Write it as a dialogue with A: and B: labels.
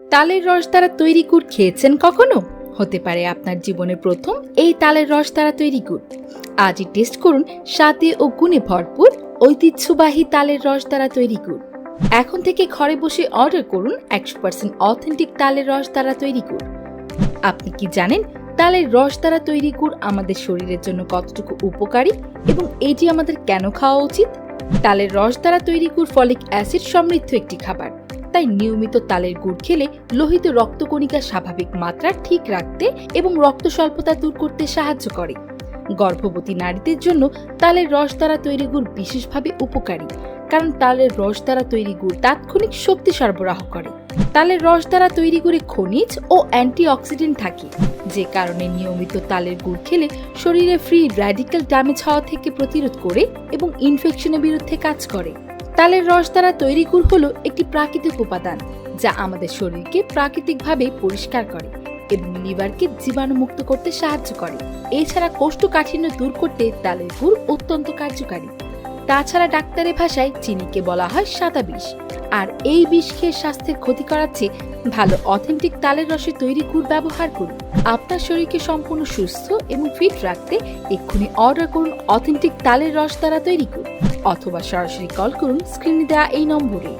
A: তালের রস দ্বারা তৈরি গুড় খেয়েছেন কখনো? হতে পারে আপনার জীবনে প্রথম এই তালের রস দ্বারা তৈরি গুড়। আজই টেস্ট করুন স্বাদে ও গুণে ভরপুর, ঐতিহ্যবাহী তালের রস দ্বারা তৈরি গুড়। এখন থেকে ঘরে বসে অর্ডার করুন একশো পার্সেন্ট অথেন্টিক তালের রস দ্বারা তৈরি গুড়। আপনি কি জানেন তালের রস দ্বারা তৈরি গুড় আমাদের শরীরের জন্য কতটুকু উপকারী এবং এটি আমাদের কেন খাওয়া উচিত? তালের রস দ্বারা তৈরি গুড় ফলিক অ্যাসিড সমৃদ্ধ একটি খাবার। তাই নিয়মিত তালের গুড় খেলে লোহিত রক্তকণিকা স্বাভাবিক মাত্রা ঠিক রাখতে এবং রক্ত স্বল্পতা দূর করতে সাহায্য করে। গর্ভবতী নারীদের জন্য তালের রস দ্বারা তৈরি গুড় বিশেষভাবে উপকারী, কারণ তালের রস দ্বারা তৈরি গুড় তাৎক্ষণিক শক্তি সরবরাহ করে। তালের রস দ্বারা তৈরি গুড়ে খনিজ ও অ্যান্টিঅক্সিডেন্ট থাকে, যে কারণে নিয়মিত তালের গুড় খেলে শরীরে ফ্রি র্যাডিক্যাল ড্যামেজ হওয়া থেকে প্রতিরোধ করে এবং ইনফেকশনের বিরুদ্ধে কাজ করে। তালের রস দ্বারা তৈরি গুড় হলো একটি প্রাকৃতিক উপাদান, যা আমাদের শরীরকে প্রাকৃতিকভাবে পরিষ্কার করে এবং লিভারকে জীবাণুমুক্ত করতে সাহায্য করে। এছাড়া কোষ্ঠকাঠিন্য দূর করতে তালের গুড় অত্যন্ত কার্যকারী। তাছাড়া ডাক্তারের ভাষায় চিনিকে বলা হয় সাদা বিষ। আর এই বিষ খেয়ে স্বাস্থ্যের ক্ষতি করাচ্ছে ভালো অথেন্টিক তালের রসে তৈরি গুড় ব্যবহার করুন। আপনার শরীরকে সম্পূর্ণ সুস্থ এবং ফিট রাখতে এক্ষুনি অর্ডার করুন অথেন্টিক তালের রস দ্বারা তৈরি গুড়। অথবা সরাসরি কল করুন স্ক্রিনে দেওয়া এই নম্বরে।